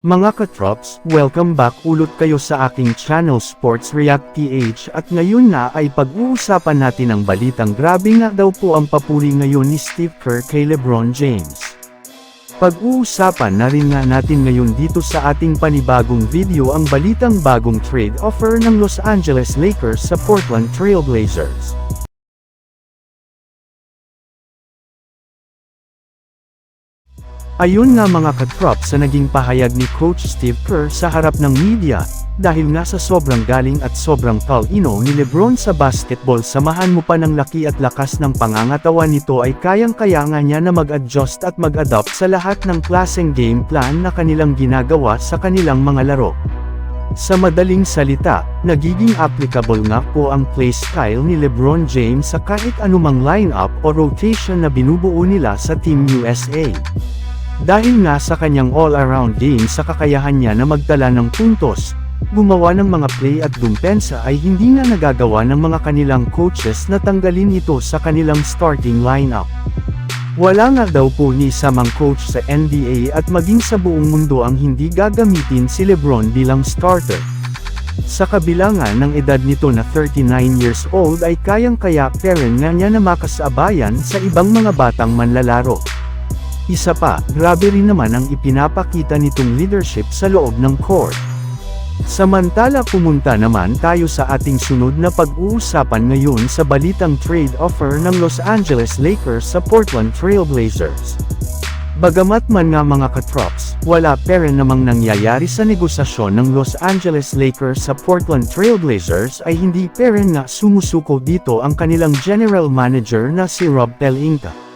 Mga katrops, welcome back ulit kayo sa aking channel Sports React PH at ngayon na ay pag-uusapan natin ang balitang grabe nga daw po ang papuri ngayon ni Steve Kerr kay Lebron James. Pag-uusapan na rin nga natin ngayon dito sa ating panibagong video ang balitang bagong trade offer ng Los Angeles Lakers sa Portland Trail Blazers. Ayun nga mga katrop sa naging pahayag ni Coach Steve Kerr sa harap ng media, dahil nga sa sobrang galing at sobrang talino ni Lebron sa basketball samahan mo pa ng laki at lakas ng pangangatawan nito ay kayang-kaya nga niya na mag-adjust at mag-adapt sa lahat ng klaseng game plan na kanilang ginagawa sa kanilang mga laro. Sa madaling salita, nagiging applicable nga po ang play style ni Lebron James sa kahit anumang lineup o rotation na binubuo nila sa Team USA. Dahil nga sa kanyang all-around game sa kakayahan niya na magdala ng puntos, gumawa ng mga play at dumpensa ay hindi nga nagagawa ng mga kanilang coaches na tanggalin ito sa kanilang starting lineup. Wala nga daw po ni samang coach sa NBA at maging sa buong mundo ang hindi gagamitin si Lebron bilang starter. Sa kabilangan ng edad nito na 39 years old ay kayang-kaya peren nga niya na makasabayan sa ibang mga batang manlalaro. Isa pa, grabe rin naman ang ipinapakita nitong leadership sa loob ng court. Samantala pumunta naman tayo sa ating sunod na pag-uusapan ngayon sa balitang trade offer ng Los Angeles Lakers sa Portland Trail Blazers. Bagamat man nga mga katrops, wala pera namang nangyayari sa negosasyon ng Los Angeles Lakers sa Portland Trail Blazers ay hindi pera nga sumusuko dito ang kanilang general manager na si Rob Pelinka.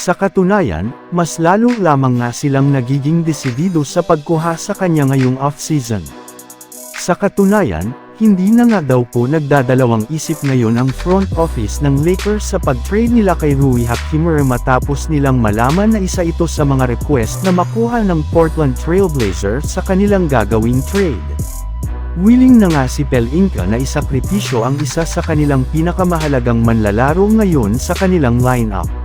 Sa katunayan, mas lalo lamang nga silang nagiging desidido sa pagkuha sa kanya ngayong off-season. Sa katunayan, hindi na nga daw po nagdadalawang isip ngayon ang front office ng Lakers sa pag-trade nila kay Rui Hachimura matapos nilang malaman na isa ito sa mga request na makuha ng Portland Trail Blazers sa kanilang gagawing trade. Willing na nga si Pelinka na isakripisyo ang isa sa kanilang pinakamahalagang manlalaro ngayon sa kanilang lineup.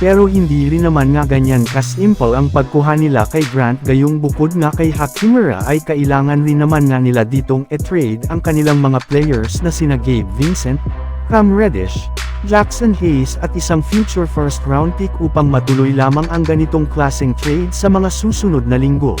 Pero hindi rin naman nga ganyan kasimple ang pagkuha nila kay Grant gayong bukod nga kay Hakimura ay kailangan rin naman nga nila ditong e-trade ang kanilang mga players na sina Gabe Vincent, Cam Reddish, Jackson Hayes at isang future first round pick upang matuloy lamang ang ganitong klaseng trade sa mga susunod na linggo.